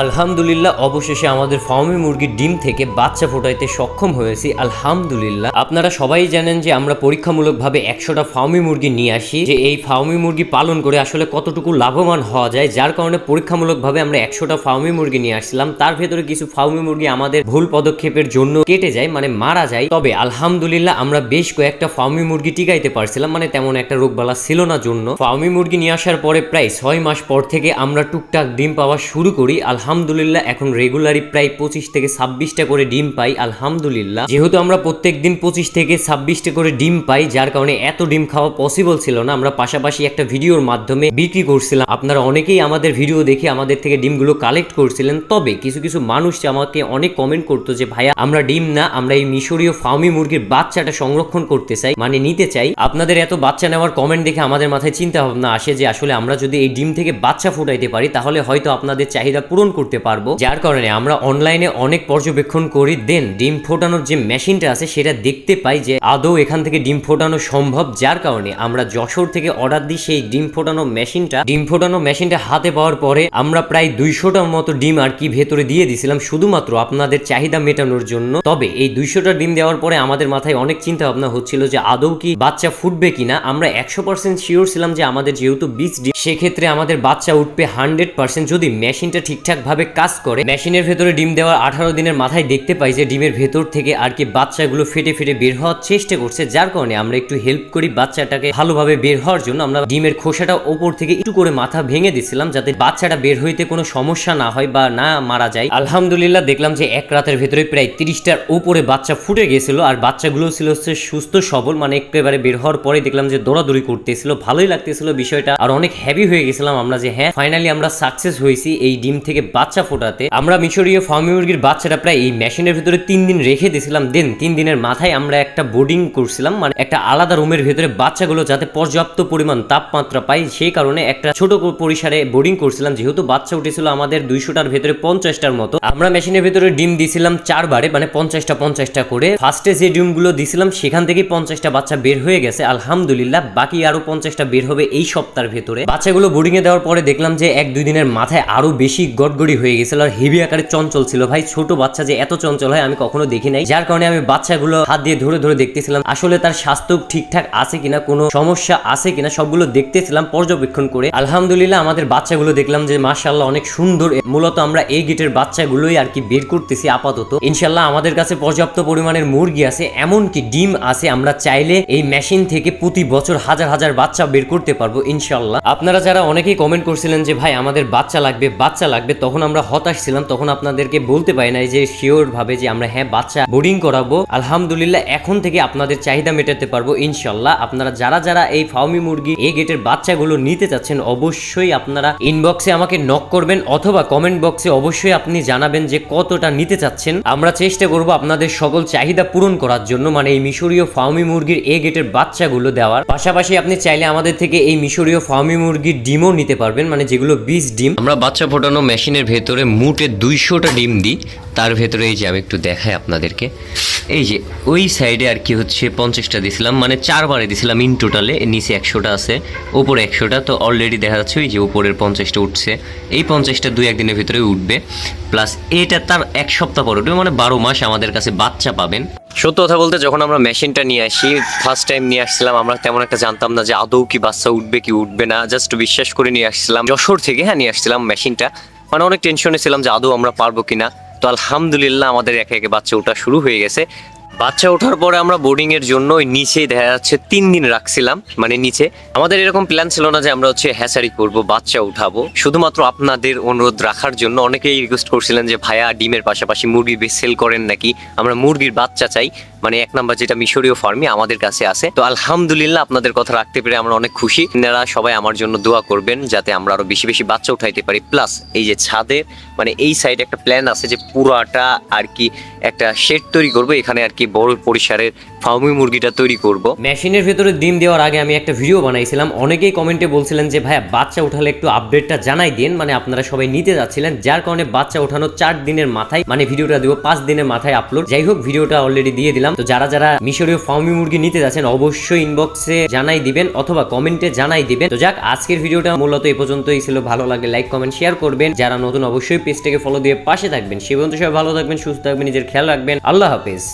আলহামদুলিল্লাহ, অবশেষে আমাদের ফার্মি মুরগির ডিম থেকে বাচ্চা ফোটাইতে সক্ষম হয়েছি। আলহামদুলিল্লাহ। আপনারা সবাই জানেন যে আমরা পরীক্ষামূলকভাবে একশোটা ফার্মি মুরগি নিয়ে আসি, যে এই ফার্মি মুরগি পালন করে আসলে কতটুকু লাভবান হওয়া যায়, যার কারণে পরীক্ষামূলকভাবে আমরা একশোটা ফার্মি মুরগি নিয়ে আসছিলাম। তার ভেতরে কিছু ফার্মি মুরগি আমাদের ভুল পদক্ষেপের জন্য কেটে যায় মানে মারা যায়। তবে আলহামদুলিল্লাহ, আমরা বেশ কয়েকটা ফার্মি মুরগি টিকাইতে পারছিলাম মানে তেমন একটা রোগবালা ছিল না জন্য। ফার্মি মুরগি নিয়ে আসার পরে প্রায় ছয় মাস পর থেকে আমরা টুকটাক ডিম পাওয়া শুরু করি। আলহামদুলিল্লাহ এখন রেগুলারই প্রায় পঁচিশ থেকে ছাব্বিশটা করে ডিম পাই, আলহামদুলিল্লাহ। যেহেতু আমরা প্রত্যেক দিন পঁচিশ থেকে ছাব্বিশটা করে ডিম পাই, যার কারণে এত ডিম খাওয়া পসিবল ছিল না, আমরা পাশাপাশি একটা ভিডিওর মাধ্যমে বিক্রি করছিলাম। আপনারা অনেকেই আমাদের ভিডিও দেখে আমাদের থেকে ডিমগুলো কালেক্ট করছিলেন, তবে কিছু কিছু মানুষ আমাকে অনেক কমেন্ট করতো যে, ভাইয়া, আমরা ডিম না, আমরা এই মিশরীয় ফার্মি মুরগির বাচ্চাটা সংরক্ষণ করতে চাই মানে নিতে চাই। আপনাদের এত বাচ্চা নেওয়ার কমেন্ট দেখে আমাদের মাথায় চিন্তা ভাবনা আসে যে, আসলে আমরা যদি এই ডিম থেকে বাচ্চা ফুটাইতে পারি, তাহলে হয়তো আপনাদের চাহিদা পূরণ করতে পারব। যার কারণে আমরা অনলাইনে অনেক পর্যবেক্ষণ করি দেন ডিম ফোটানোর যে মেশিনটা আছে, সেটা দেখতে পাই যে আদৌ এখান থেকে ডিম ফোটানো সম্ভব। যার কারণে আমরা যশোর থেকে অর্ডার দিই সেই ডিম ফোটানো মেশিনটা ডিম ফোটানো মেশিনটা হাতে পাওয়ার পরে আমরা প্রায় দুইশোটার মতো ডিম আর কি ভেতরে দিয়ে দিছিলাম, শুধুমাত্র আপনাদের চাহিদা মেটানোর জন্য। তবে এই দুইশোটা ডিম দেওয়ার পরে আমাদের মাথায় অনেক চিন্তা ভাবনা হচ্ছিল যে আদৌ কি বাচ্চা ফুটবে কিনা। আমরা একশো পার্সেন্ট শিওর ছিলাম যে আমাদের যেহেতু বীজ ডিম, সেক্ষেত্রে আমাদের বাচ্চা উঠবে হান্ড্রেড পার্সেন্ট যদি মেশিনটা ঠিকঠাক ভাবে কাজ করে। মেশিনের ভেতরে ডিম দেওয়ার আঠারো দিনের মাথায় দেখতে পাই যে ডিমের ভেতর থেকে আর কি বাচ্চাগুলো ফেটে ফেটে বের হওয়ার চেষ্টা করছে, যার কারণে আমরা একটু হেল্প করি বাচ্চাটাকে ভালোভাবে বের হওয়ার জন্য। আমরা ডিমের খোসাটা ওপর থেকে একটু করে মাথা ভেঙে দিছিলাম যাতে বাচ্চাটা বের হইতে কোনো সমস্যা না হয় বা না মারা যায়। আলহামদুলিল্লাহ দেখলাম যে এক রাতের ভেতরে প্রায় তিরিশটার উপরে বাচ্চা ফুটে গেছিল আর বাচ্চাগুলো ছিল হচ্ছে সুস্থ, সবল মানে একেবারে বের হওয়ার পরে দেখলাম যে দৌড়াদৌড়ি করতেছিল, ভালোই লাগতেছিল বিষয়টা। আর অনেক হ্যাপি হয়ে গেছিলাম আমরা যে হ্যাঁ ফাইনালি আমরা সাকসেস হয়েছি এই ডিম থেকে বাচ্চা ফোটাতে, আমরা মিশরীয় ফার্মি মুরগির বাচ্চাটা প্রায় এই মেশিনের ভিতরে তিন দিন রেখে দিয়েছিলাম দেন তিন দিনের মাথায় আমরা একটা বোর্ডিং করছিলাম মানে একটা আলাদা রুমের ভেতরে বাচ্চাগুলো যাতে পর্যাপ্ত পরিমাণ তাপমাত্রা পায়, সেই কারণে একটা ছোট পরিসরে বোর্ডিং করছিলাম। যেহেতু বাচ্চা উঠেছিল আমাদের দুইশোটার ভেতরে পঞ্চাশটার মতো, আমরা মেশিনের ভেতরে ডিম দিছিলাম চারবারে মানে পঞ্চাশটা পঞ্চাশটা করে। ফার্স্টে যে ডিমগুলো দিছিলাম সেখান থেকেই পঞ্চাশটা বাচ্চা বের হয়ে গেছে, আলহামদুলিল্লাহ। বাকি আরও পঞ্চাশটা বের হবে এই সপ্তাহের ভেতরে। বাচ্চাগুলো বোর্ডিং এ দেওয়ার পরে দেখলাম যে এক দুই দিনের মাথায় আরও বেশি গড়গড়ি হয়ে গেছিল আর হেভি আকারে চঞ্চল ছিল। ভাই, ছোট বাচ্চা যে এত চঞ্চল হয় আমি কখনো দেখি নাই। যার কারণে আমি বাচ্চাগুলো হাত দিয়ে ধরে ধরে দেখতেছিলাম। আসলে তার স্বাস্থ্য ঠিকঠাক আছে কিনা, কোনো সমস্যা আছে কিনা, সবগুলো দেখতেছিলাম পর্যবেক্ষণ করে। আলহামদুলিল্লাহ আমাদের বাচ্চাগুলো দেখলাম যে মাশাল্লাহ অনেক সুন্দর। মূলত আমরা এই গিটের বাচ্চাগুলোই আর কি বের করতেছি আপাতত। ইনশাল্লাহ আমাদের কাছে পর্যাপ্ত পরিমাণের মুরগি আছে, এমনকি ডিম আছে। আমরা চাইলে এই মেশিন থেকে প্রতি বছর হাজার হাজার বাচ্চা বের করতে পারব ইনশাল্লাহ আপনারা যারা অনেকেই কমেন্ট করছিলেন যে, ভাই, আমাদের বাচ্চা লাগবে বাচ্চা লাগবে। তখন আমরা হতাশ ছিলাম, তখন আপনাদেরকে বলতে পারি নাই যে শিওর ভাবে যে আমরা হ্যাঁ বাচ্চা বোর্ডিং করাবো, আলহামদুলিল্লাহ এখন থেকে আপনাদের চাহিদা মেটাতে পারব ইনশাল্লাহ আপনারা যারা যারা এই ফাউমি মুরগি, এই গেটের বাচ্চাগুলো নিতে চাচ্ছেন, অবশ্যই আপনারা ইনবক্সে আমাকে নক করবেন অথবা কমেন্ট বক্সে অবশ্যই আপনি জানাবেন যে কতটা নিতে চাচ্ছেন। আমরা চেষ্টা করব আপনাদের সকল চাহিদা পূরণ করার জন্য মানে এই মিশরীয় ফার্মি মুরগির এ গেটের বাচ্চাগুলো দেওয়ার। পাশাপাশি আপনি চাইলে আমাদের থেকে এই মিশরীয় ফার্মি মুরগির ডিমও নিতে পারবেন মানে যেগুলো বীজ ডিম। আমরা বাচ্চা ফোটানো মেশিনের ভেতরে মুটে দুইশোটা ডিম দিই, তার ভেতরে এই যে আমি একটু দেখাই আপনাদেরকে। এই যে ওই সাইডে আর কি হচ্ছে, পঞ্চাশটা দিছিলাম মানে চারবারে দিছিলাম ইন টোটালে নিচে একশোটা আছে, উপরে একশোটা, তো অলরেডি দেখা যাচ্ছে ওই যে উপরের পঞ্চাশটা উঠছে। এই পঞ্চাশটা দুই একদিনের ভিতরে উঠবে প্লাস এটা তার এক সপ্তাহ পর উঠবে মানে বারো মাস আমাদের কাছে বাচ্চা পাবেন। সত্য কথা বলতে, যখন আমরা মেশিনটা নিয়ে আসি ফার্স্ট টাইম নিয়ে আসছিলাম, আমরা তেমন একটা জানতাম না যে আদৌ কি বাচ্চা উঠবে কি উঠবে না জাস্ট বিশ্বাস করে নিয়ে আসছিলাম। যশোর থেকে হ্যাঁ নিয়ে আসছিলাম মেশিনটা। মানে অনেক টেনশনে ছিলাম যে আদৌ আমরা পারব কিনা। তো আলহামদুলিল্লাহ আমাদের একে একে বাচ্চা ওঠা শুরু হয়ে গেছে। বাচ্চা ওঠার পরে আমরা বোর্ডিং এর জন্য নিচেই দেখা যাচ্ছে তিন দিন রাখছিলাম মানে নিচে। আমাদের এরকম প্ল্যান ছিল না যে আমরা হচ্ছে হ্যাচারি করব, বাচ্চা উঠাবো। শুধুমাত্র আপনাদের অনুরোধ রাখার জন্য অনেকেই রিকোয়েস্ট করছিলেন যে, ভাইয়া, ডিমের পাশাপাশি মুরগি সেল করেন নাকি? আমরা মুরগির বাচ্চা চাই। মানে এক নাম্বার যেটা মিশরীয় ফার্মি আমাদের কাছে আছে। তো আলহামদুলিল্লাহ আপনাদের কথা রাখতে পেরে আমরা অনেক খুশি। আপনারা সবাই আমার জন্য দোয়া করবেন যাতে আমরা আরও বেশি বেশি বাচ্চা উঠাইতে পারি। প্লাস এই যে ছাদের মানে এই সাইডে একটা প্ল্যান আছে যে পুরাটা আর কি একটা শেড তৈরি করব। এখানে আর কি বড় পরিসরের ফার্মি মুরগিটা তৈরি করব। মেশিনের ভেতরে ডিম দেওয়ার আগে আমি একটা ভিডিও বানাইছিলাম। অনেকেই কমেন্টে বলছিলেন যে, ভাইয়া, বাচ্চা উঠালে একটু আপডেটটা জানাই দিন। মানে আপনারা সবাই নিতে যাচ্ছিলেন, যার কারণে বাচ্চা ওঠানো চার দিনের মাথায় মানে ভিডিওটা দিব পাঁচ দিনের মাথায় আপলোড যাই হোক, ভিডিওটা অলরেডি দিয়ে দিলাম। তো যারা যারা মিশরীয় ফার্মি মুরগি নিতে যাচ্ছেন, অবশ্যই ইনবক্সে জানাই দিবেন অথবা কমেন্টে জানাই দিবেন। তো যাক, আজকের ভিডিওটা মূলত এ পর্যন্তই ছিল। ভালো লাগে লাইক কমেন্ট শেয়ার করবেন। যারা নতুন, অবশ্যই পেজটাকে ফলো দিয়ে পাশে থাকবেন। সে পর্যন্ত সবাই ভালো থাকবেন, সুস্থ থাকবেন, নিজের খেয়াল রাখবেন। আল্লাহ হাফেজ।